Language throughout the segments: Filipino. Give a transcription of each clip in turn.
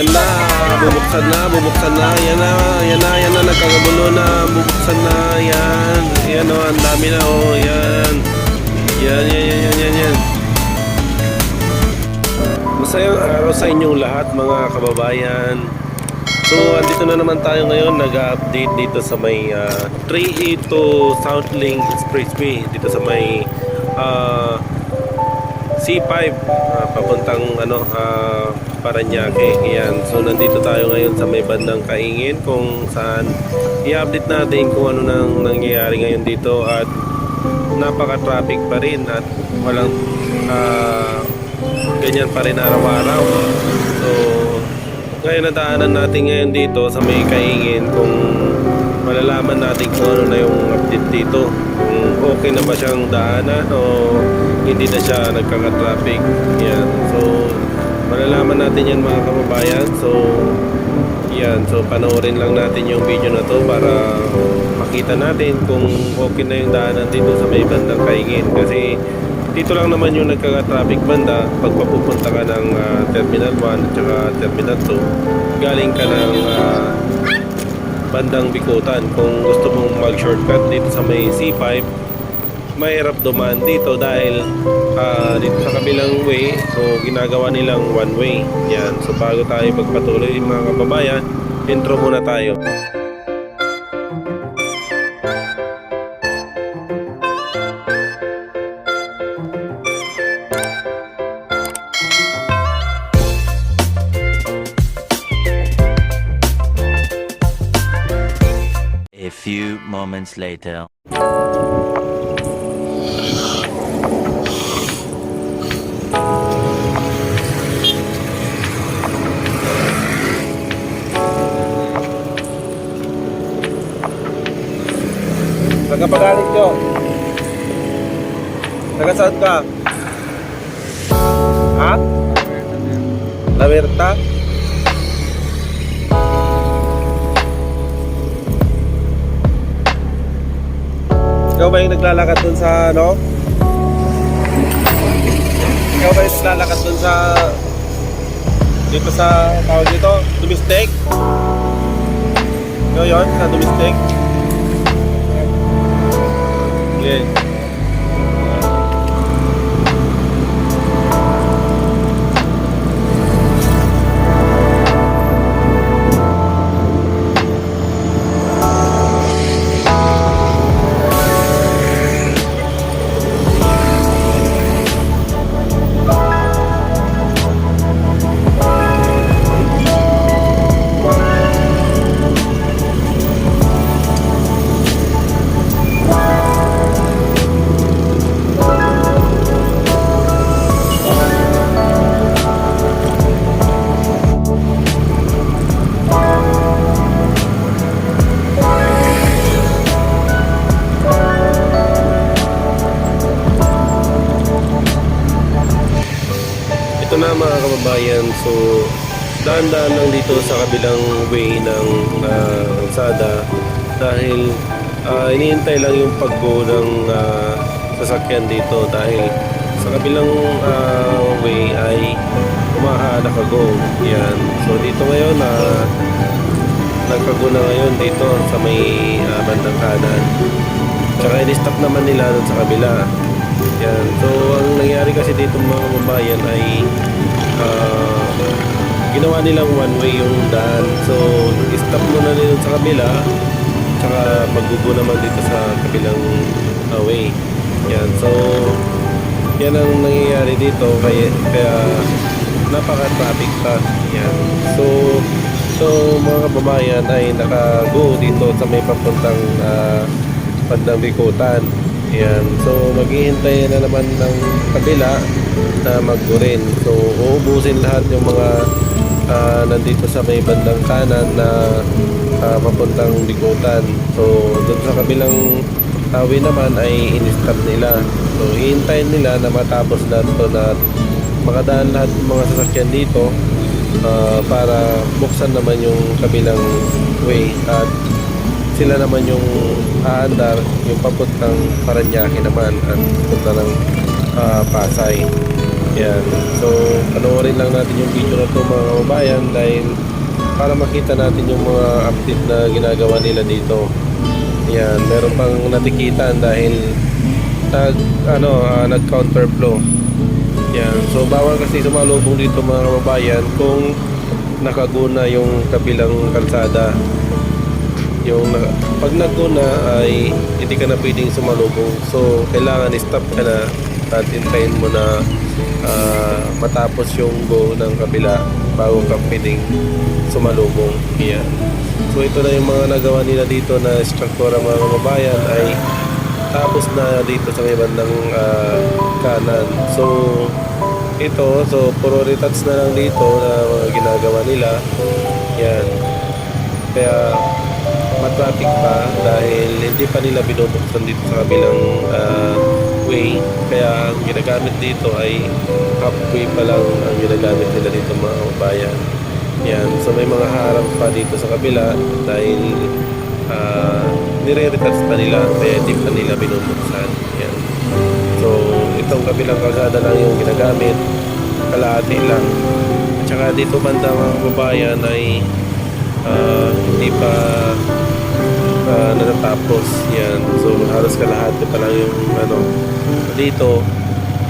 Yan na, bubuksan na, bubuksan na. Yan na, yan na, yan na, nagkakagulo na, bubuksan na. Yan, yan o, ang dami na o, yan. Yan, yan, yan, yan, yan, yan. Masayang araw sa inyong lahat mga kababayan. So, andito na naman tayo ngayon, nag-update dito sa may ah, 382 Southlink Expressway, dito sa may ah, C5 ah, papuntang ano ah, Paranaque. Yan. So nandito tayo ngayon sa may bandang Kaingin kung saan i-update natin kung ano nang nangyayari ngayon dito at napaka-traffic pa rin at walang ah, ganyan pa rin araw-araw. So ngayon nadaanan natin ngayon dito sa may Kaingin kung malalaman natin kung ano na yung update dito kung okay na ba siyang daanan o hindi na siya nagkaka-traffic yan so malalaman natin yan mga kababayan. So yan. So panoorin lang natin yung video na to para makita natin kung okay na yung daanan dito sa may bandang Kaingin. Kasi dito lang naman yung nagkaka-traffic banda. Pag ka ng ah, Terminal 1 at saka Terminal 2 galing ka ng ah, bandang Bikutan kung gusto mong mag-shortcut dito sa may C5 mahirap dumaan dito dahil ah, dito sa kabilang way so ginagawa nilang one way. Yan. So bago tayo magpatuloy mga kababayan intro muna tayo. A few moments later. Taga pagalit ko Taga saan ka? Ha? La Berta? Ikaw ba yung naglalakad dun sa ano? Ikaw ba yung naglalakad dun sa dito sa tawag dito? Domestic? Ikaw yun? Sa domestic? Yeah. Kababayan, so daan-daan lang dito sa kabilang way ng uh, kalsada dahil ah, iniintay lang yung pag-go ng ah, sasakyan dito dahil sa kabilang ah, way ay umaha nakago. Yan. So dito ngayon na nagkago na ngayon dito sa may ah, bandang kanan. Tsaka in-stop naman nila doon sa kabila. Yan. So, ang nangyari kasi dito mga kababayan ay ah, ginawa nilang one way yung daan. So, stop muna nila sa kabila. Tsaka magbubo naman dito sa kabilang ah, way. Yan. So, yan ang nangyayari dito. Kaya, kaya napaka-traffic pa. Yan. So, so mga kababayan ay naka-go dito sa may papuntang ah, bandang Bikutan. Yan. So, maghihintay na naman ng kabila na mag-rin. So, uubusin lahat yung mga ah, nandito sa may bandang kanan na ah, papuntang Bikutan. So, doon sa kabilang tawi naman ay in-stop nila. So, hihintayin nila na matapos na ito na makadaan lahat ng mga sasakyan dito ah, para buksan naman yung kabilang way at sila naman yung aandar yung papuntang Paranaque naman at punta ng ah, Pasay Yan. So, panoorin lang natin yung video na to mga kababayan dahil para makita natin yung mga update na ginagawa nila dito. Yan, meron pang natikitan dahil nag ano, ah, nag counterflow. Yan. So bawal kasi sumalubong dito mga kababayan kung nakaguna yung kabilang kalsada. Yung na- pag naguna ay hindi ka na pwedeng sumalubong. So kailangan stop ka na at hintayin mo na ah, matapos yung go ng kabila bago ka pwedeng sumalubong. Yan. So ito na yung mga nagawa nila dito na struktura mga kababayan ay tapos na dito sa may bandang ah, kanan. So ito, so puro retouch na lang dito na mga ginagawa nila. Yan. Kaya matraffic pa dahil hindi pa nila binubuksan dito sa kabilang ah, way. Kaya ang ginagamit dito ay halfway pa lang ang ginagamit nila dito mga kababayan. Yan. So may mga harap pa dito sa kabila dahil uh, nire-retouch pa nila kaya hindi pa nila binubuksan. Yan. So itong kabilang kalsada lang yung ginagamit. Kalahati lang. At saka dito banda mga kababayan ay ah, hindi pa ah, natatapos. Yan. So halos kalahati pa lang yung ano dito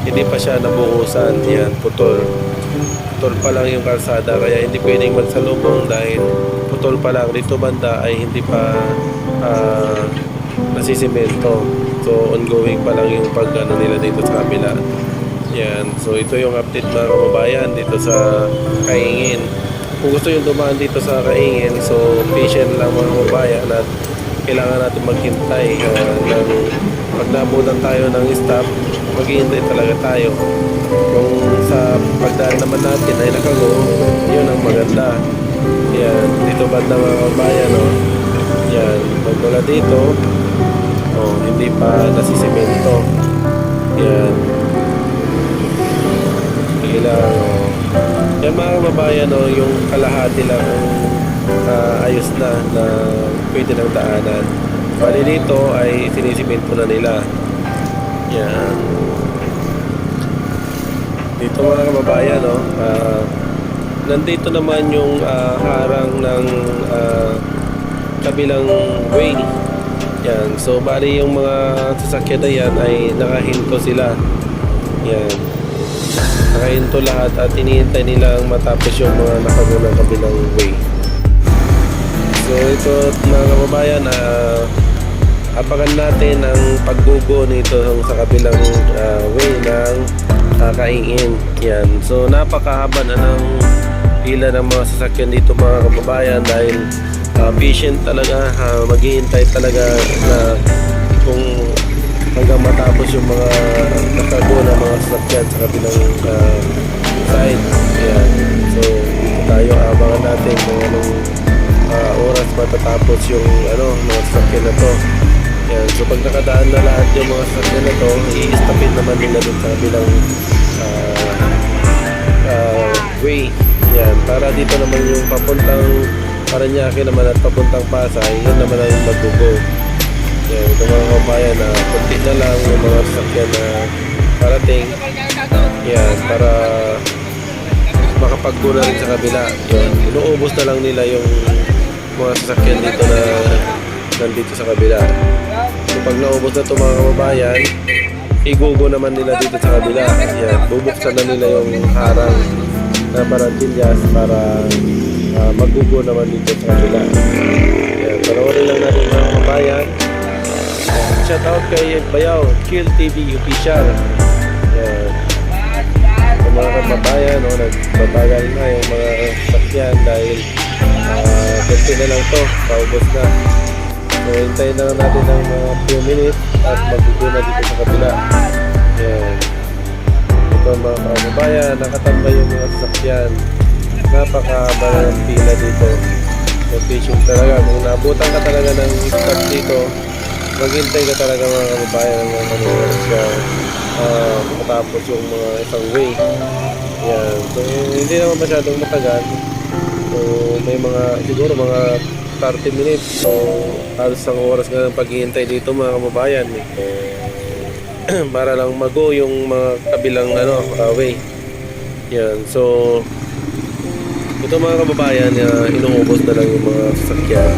hindi pa siya nabuhusan. Yan, putol putol pa lang yung kalsada kaya hindi pwedeng magsalubong dahil putol pa lang dito banda ay hindi pa ah, nasisimento so ongoing pa lang yung pag ano nila dito sa kabila yan so ito yung update mga kababayan dito sa Kaingin kung gusto yung dumaan dito sa Kaingin so patient lang mga kababayan at kailangan natin maghintay ah, ng pag nabutan tayo ng stop maghihintay talaga tayo kung sa pagdaan naman natin ay nakago, yun ang maganda. Yan, dito banda mga kabayan, no? Yan, pag wala dito, oh, hindi pa nasisimento. Yan. Lang, oh. Yan mga kababayan, no, yung kalahati lang ah, ayos na na pwede ng daanan. Bali dito ay sinisimento na nila. Yan. Dito mga kababayan no? Ah, nandito naman yung ah, harang ng ah, kabilang way. Yan. So bali yung mga sasakyan na yan ay nakahinto sila. Yan. Nakahinto lahat at hinihintay nilang matapos yung mga nakagunang kabilang way so ito mga kababayan ah Apakan natin ang paggugo nito sa kabilang ah, way ng uh, kaingin. Yan. So napakahaba na ng pila ng mga sasakyan dito mga kababayan dahil ah, patient talaga, uh, maghihintay talaga na kung hanggang matapos yung mga nakago na mga sasakyan sa kabilang ah, side. Yan. So tayo abangan natin kung anong ah, oras matatapos yung ano, mga sasakyan na to. Yan. So pag nakadaan na lahat yung mga sasakyan na to, i-stopin naman nila dun sa bilang way. Yan. Para dito naman yung papuntang Paranaque naman at papuntang Pasay, yun naman ang magugo. Yan. Ito mga kabayan na kunti na lang yung mga sasakyan na parating. Yan. Para makapagguna rin sa kabila. Yan. Inuubos na lang nila yung mga sasakyan dito na nandito sa kabila. So pag naubos na ito mga kababayan, igugo naman nila dito sa kabila. Yan, bubuksan na nila yung harang na parantilyas para uh, magugo naman dito sa kabila. Yan, panoorin lang natin mga kababayan. Yan, shout out kay Bayaw, Kill TV Official. Yan. Sa mga kababayan, no, nagbabagal na yung mga sakyan dahil konti na lang to, paubos na. So, hintayin na lang natin ng mga few minutes at magugo na dito sa kabila. Yan. Ito mga kababayan, nakatambay yung mga sasakyan. Napakahaba na ng pila dito. So, patient talaga. Kung naabutan ka talaga ng stop dito, maghintay ka talaga mga kababayan ng mga oras ka uh, matapos yung mga isang way. Yan. So, hindi naman masyadong matagal. So, may mga, siguro mga 30 minutes. So, halos isang oras nga ng paghihintay dito mga kababayan. Eh. para lang mago yung mga kabilang ano, uh, way. Yan. So, ito mga kababayan, uh, inuubos na lang yung mga sasakyan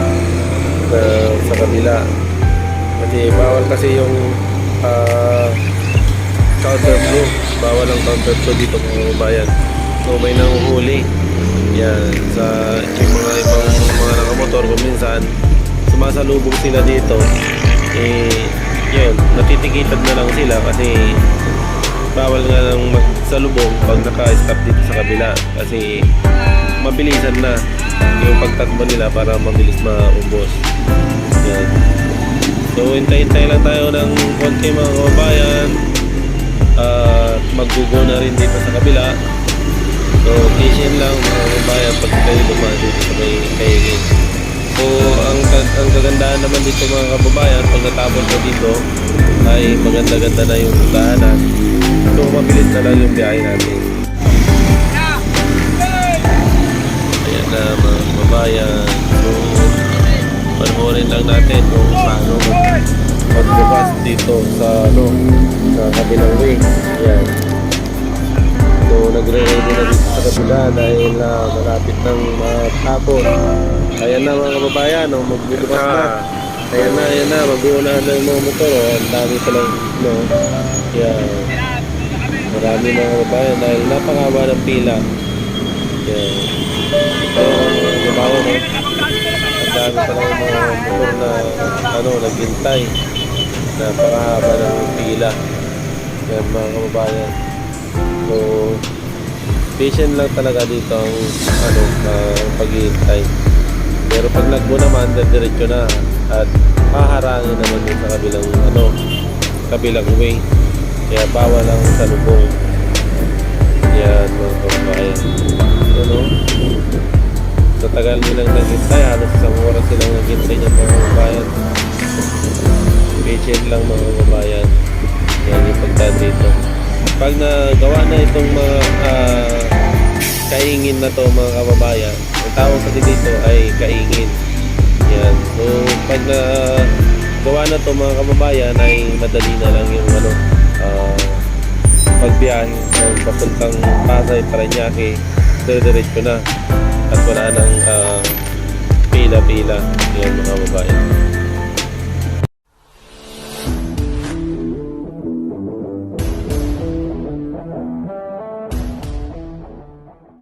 na sa kabila. Kasi bawal kasi yung uh, counter flow. Bawal ang counter flow dito mga kababayan. So, may nanguhuli. Yan. Sa yung mga ibang mga nakamotor kung minsan, sumasalubong sila dito. Eh, yun, natitikitan na lang sila kasi bawal nga lang magsalubong pag naka-stop dito sa kabila kasi mabilisan na yung pagtakbo nila para mabilis maubos. Yan. So, hintay-hintay lang tayo ng konti mga kababayan. At maggugo na rin dito sa kabila. So, patient lang mga naman dito mga kababayan, pag natapos na dito, ay maganda-ganda na yung daanan. So, mabilis na lang yung biyahe natin. Ayan na mga kababayan. So, panoorin lang natin kung paano mag magbukas dito sa ano sa kabilang way. Ayan. So, nagre-ready na dito sa kabila dahil uh, malapit ng matapos. Ayan na mga kababayan, oh, magbubukas na. Ayan na, ayan na, mag-uunahan na yung mga motor. Oh. Ang dami pa lang, no? Yan. Marami mga kababayan dahil napakaba ng pila. Yan. Ito, mga kababayan, oh. Ang dami pa lang mga motor na, ano, naghintay. Napakahaba ng pila. Yan mga kababayan. So, patient lang talaga dito ang ano, uh, paghihintay. Pero pag nagbo naman, diretso na at haharangin naman yun sa kabilang ano, kabilang way. Kaya bawal ang salubong. Yan mga kababayan. Ano? Sa tagal nilang naghintay, halos isang oras silang naghintay ng mga kababayan. Patient lang mga kababayan. Yan yung pagdaan dito. Pag nagawa na itong mga ah, kaingin na to mga kababayan, ang tawag kasi dito ay kaingin. Yan. So, pag na gawa na to mga kababayan ay madali na lang yung ano, ah, pagbiyahe ng papuntang Pasay, Paranaque, dire-diretso na at wala nang ah, pila-pila yan mga kababayan.